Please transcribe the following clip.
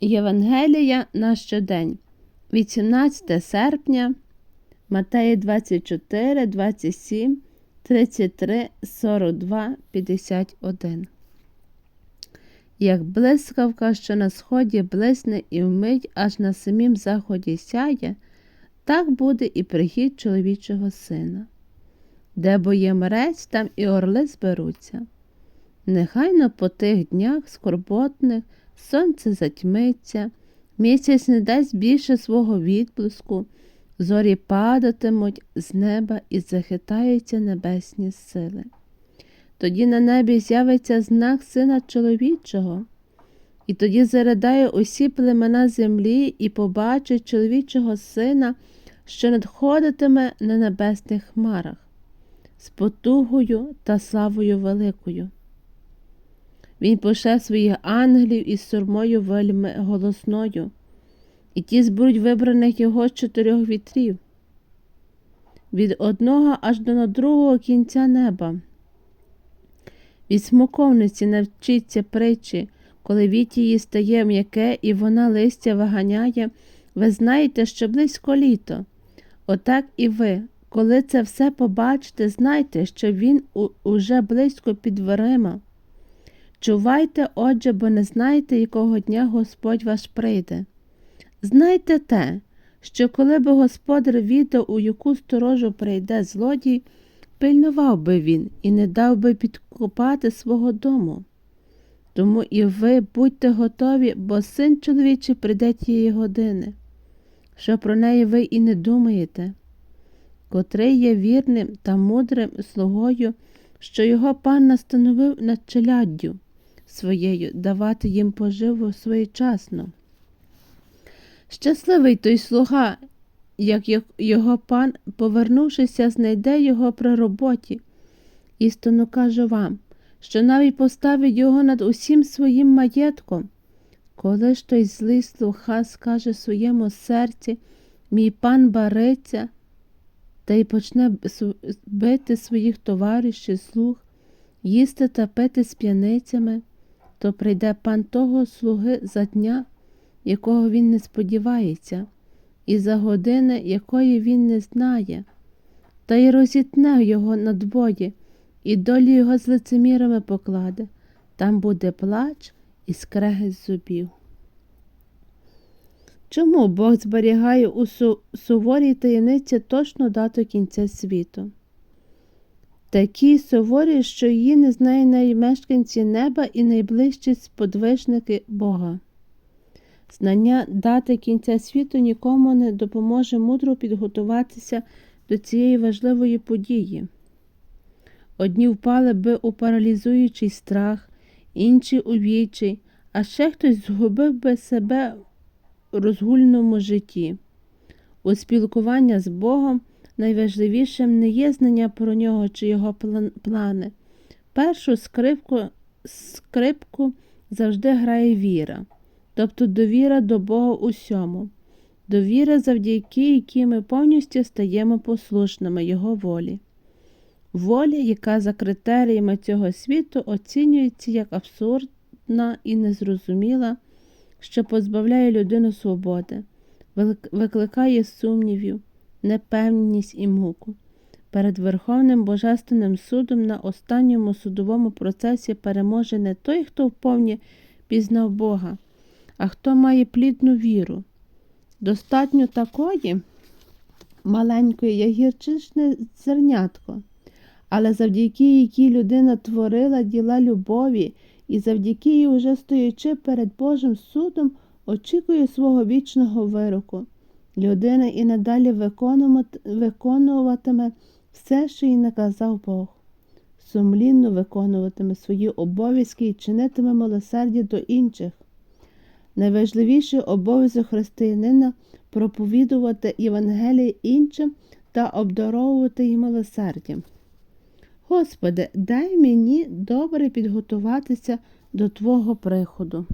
Євангелія на щодень, 18 серпня, Матеї 24, 27, 33, 42, 51. Як блискавка, що на сході блисне і вмить аж на самім заході сяє, так буде і прихід чоловічого сина. Де бо є там і орли зберуться. Нехайно по тих днях скорботних сонце затьмиться, місяць не дасть більше свого відблиску, зорі падатимуть з неба і захитаються небесні сили. Тоді на небі з'явиться знак сина чоловічого, і тоді заридає усі племена землі і побачить чоловічого сина, що надходитиме на небесних хмарах, з потугою та славою великою. Він пошле своїх ангелів із сурмою вельми голосною, і ті зберуть вибраних його з чотирьох вітрів, від одного аж до другого кінця неба. Від смоковниці навчиться притчі, коли віт її стає м'яке і вона листя виганяє, ви знаєте, що близько літо. Отак і ви, коли це все побачите, знайте, що він уже близько під дверима. Чувайте, отже, бо не знаєте, якого дня Господь ваш прийде. Знайте те, що коли би господар віддав, у яку сторожу прийде злодій, пильнував би він і не дав би підкопати свого дому. Тому і ви будьте готові, бо син чоловічий прийде тієї години, що про неї ви і не думаєте, котрий є вірним та мудрим слугою, що його пан настановив над челяддю своєю давати їм поживу своєчасно. Щасливий той слуга, як його- пан, повернувшися, знайде його при роботі. Істинно кажу вам, що навіть поставить його над усім своїм маєтком. Коли ж той злий слуха скаже своєму серці, мій пан бариться, та й почне бити своїх товаришів, слуг, їсти та пити з п'яницями, то прийде пан того слуги за дня, якого він не сподівається, і за години, якої він не знає, та й розітне його надвоє, і долі його з лицемірами покладе, там буде плач і скрегіт зубів. Чому Бог зберігає у су- суворій таємниці точну дату кінця світу? Такі суворі, що її не знає навіть мешканці неба і найближчі сподвижники Бога. Знання дати кінця світу нікому не допоможе мудро підготуватися до цієї важливої події. Одні впали би у паралізуючий страх, інші у відчай, а ще хтось згубив би себе у розгульному житті. У спілкування з Богом найважливішим не є знання про нього чи його план- плани. Першу скрипку, скрипку завжди грає віра, тобто довіра до Бога усьому, довіра, завдяки якій ми повністю стаємо послушними Його волі. Волі, яка за критеріями цього світу оцінюється як абсурдна і незрозуміла, що позбавляє людину свободи, викликає сумнівів, непевність і муку. Перед Верховним Божественним судом на останньому судовому процесі переможе не той, хто вповні пізнав Бога, а хто має плідну віру. Достатньо такої маленької, як гірчичне зернятко, але завдяки якій людина творила діла любові і завдяки їй, уже стоячи перед Божим судом, очікує свого вічного вироку. Людина і надалі виконуватиме все, що їй наказав Бог. Сумлінно виконуватиме свої обов'язки і чинитиме милосердя до інших. Найважливіший обов'язок християнина проповідувати Євангеліє іншим та обдаровувати їх милосердям. Господи, дай мені добре підготуватися до Твого приходу.